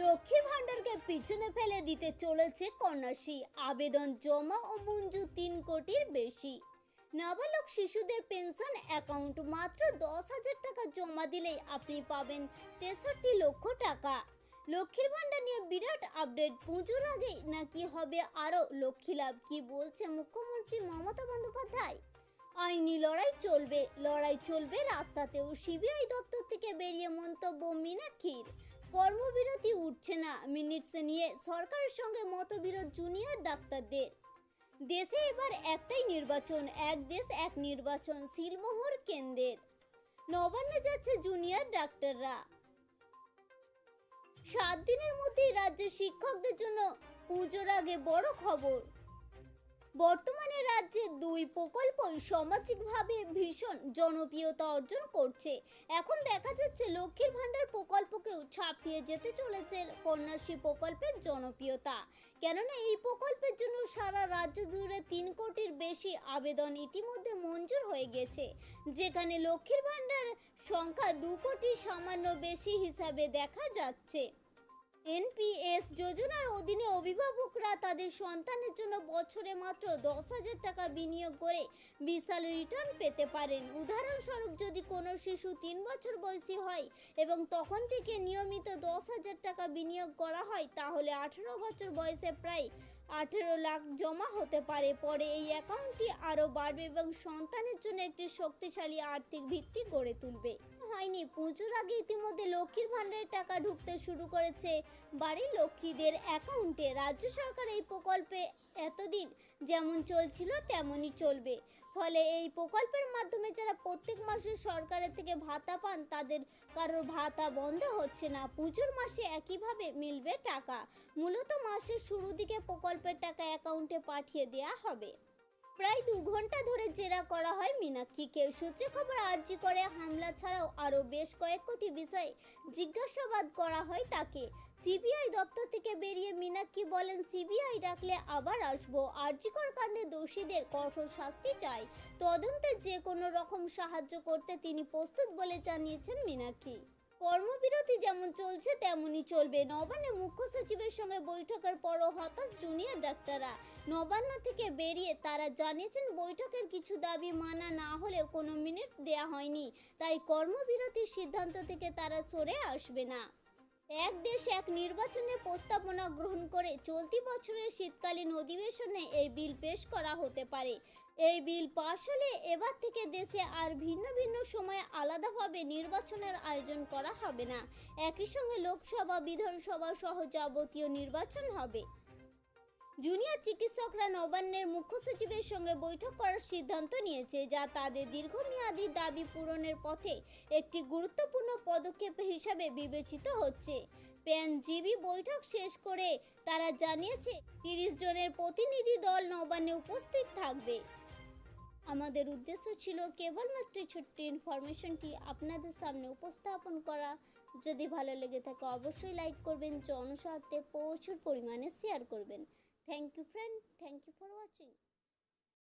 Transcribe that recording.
লক্ষ্মীর ভাণ্ডারকে পিছনে ফেলে দিতে চলেছে কন্যাশ্রী। আবেদন জমা ও মঞ্জুর তিন কোটির বেশি। নাবালক শিশুদের পেনশন অ্যাকাউন্ট মাত্র দশ হাজার টাকা জমা দিলেই আপনি পাবেন তেষট্টি লক্ষ টাকা। লক্ষ্মীর ভাণ্ডার নিয়ে বিরাট আপডেট, পুজোর আগে নাকি হবে আরও লক্ষ্মী লাভ কি বলছে মুখ্যমন্ত্রী মমতা বন্দ্যোপাধ্যায়? আইনি লড়াই চলবে লড়াই চলবে রাস্তাতেও। সিবিআই দপ্তর থেকে বেরিয়ে মন্তব্য মীনাক্ষীর। কর্মবিরতি উঠছে না মিনিটসে নিয়ে সরকারের সঙ্গে মতবিরোধ জুনিয়র ডাক্তারদের। দেশে এবার একটাই নির্বাচন, এক দেশ, এক নির্বাচন, সিলমোহর কেন্দ্রের। নবান্নে যাচ্ছে জুনিয়র ডাক্তাররা। সাত দিনের মধ্যেই রাজ্যের শিক্ষকদের জন্য পুজোর আগে বড় খবর। বর্তমানে রাজ্যে দুই প্রকল্প সামাজিকভাবে ভীষণ জনপ্রিয়তা অর্জন করছে। এখন দেখা যাচ্ছে লক্ষ্মীর ভাণ্ডার প্রকল্পকেও ছাপিয়ে যেতে চলেছে কন্যাশ্রী প্রকল্পের জনপ্রিয়তা। কেননা এই প্রকল্পের জন্য সারা রাজ্য জুড়ে তিন কোটির বেশি আবেদন ইতিমধ্যে মঞ্জুর হয়ে গেছে। যেখানে লক্ষ্মীর ভাণ্ডার সংখ্যা দু কোটি সামান্য বেশি হিসাবে দেখা যাচ্ছে। এনপিএস যোজনার অধীনে অভিভাবকরা তাদের সন্তানের জন্য বছরে মাত্র দশ হাজার টাকা বিনিয়োগ করে বিশাল রিটার্ন পেতে পারেন। উদাহরণস্বরূপ, যদি কোনো শিশু তিন বছর বয়সী হয় এবং তখন থেকে নিয়মিত দশ হাজার টাকা বিনিয়োগ করা হয়, তাহলে আঠেরো বছর বয়সে প্রায় আঠেরো লাখ জমা হতে পারে। পরে এই অ্যাকাউন্টটি আরও বাড়বে এবং সন্তানের জন্য একটি শক্তিশালী আর্থিক ভিত্তি গড়ে তুলবে। হয়নি। পুজোর আগে ইতিমধ্যে লক্ষ্মীর ভাণ্ডারের টাকা ঢুকতে শুরু করেছে বাড়ির লক্ষ্মীদের অ্যাকাউন্টে। রাজ্য সরকার এই প্রকল্পে এতদিন যেমন চলছিল তেমনই চলবে। ফলে এই প্রকল্পের মাধ্যমে যারা প্রত্যেক মাসে সরকারের থেকে ভাতা পান, তাদের কারোর ভাতা বন্ধ হচ্ছে না। পুজোর মাসে একইভাবে মিলবে টাকা। মূলত মাসের শুরু দিকে প্রকল্পের টাকা অ্যাকাউন্টে পাঠিয়ে দেওয়া হবে। প্রায় দু ঘণ্টা ধরে জেরা করা হয় মীনাক্ষীকে। সূত্রে খবর, আর্জি করে হামলা ছাড়াও আরও বেশ কয়েক কোটি বিষয়ে জিজ্ঞাসাবাদ করা হয় তাকে। সিবিআই দপ্তর থেকে বেরিয়ে মীনাক্ষী বলেন, সিবিআই ডাকলে আবার আসব। আর্জিকর কাণ্ডে দোষীদের কঠোর শাস্তি চাই। তদন্তে যে কোনো রকম সাহায্য করতে তিনি প্রস্তুত বলে জানিয়েছেন মীনাক্ষী। কর্মবিরতি যেমন চলছে, তেমনই চলবে। নবান্নে মুখ্য সচিবের সঙ্গে বৈঠকের পরও হতাশ জুনিয়র ডাক্তাররা। নবান্ন থেকে বেরিয়ে তারা জানিয়েছেন, বৈঠকের কিছু দাবি মানা না হলেও কোনো মিনিটস দেয়া হয়নি। তাই কর্মবিরতির সিদ্ধান্ত থেকে তারা সরে আসবে না। এক দেশ এক নির্বাচনের প্রস্তাবনা গ্রহণ করে চলতি বছরের শীতকালীন অধিবেশনে এই বিল পেশ করা হতে পারে। এই বিল পাশ হলে এবার থেকে দেশে আর ভিন্ন ভিন্ন সময়ে আলাদাভাবে নির্বাচনের আয়োজন করা হবে না। একই সঙ্গে লোকসভা, বিধানসভা সহ যাবতীয় নির্বাচন হবে। জুনিয়র চিকিৎসকরা নবান্নের মুখ্য সচিবের সঙ্গে বৈঠক করার সিদ্ধান্ত নিয়েছে, যা তাদের দীর্ঘমেয়াদী দাবি পূরণের পথে একটি গুরুত্বপূর্ণ পদক্ষেপ হিসাবে বিবেচিত হচ্ছে। প্যানজিবি বৈঠক শেষ করে তারা জানিয়েছে, তিরিশ জনের প্রতিনিধি দল নবান্নে উপস্থিত থাকবে। আমাদের উদ্দেশ্য ছিল কেবলমাত্র ছোট্ট ইনফরমেশনটি আপনাদের সামনে উপস্থাপন করা। যদি ভালো লেগে থাকে, অবশ্যই লাইক করবেন, জনস্বার্থে প্রচুর পরিমাণে শেয়ার করবেন। Thank you friend. Thank you for watching.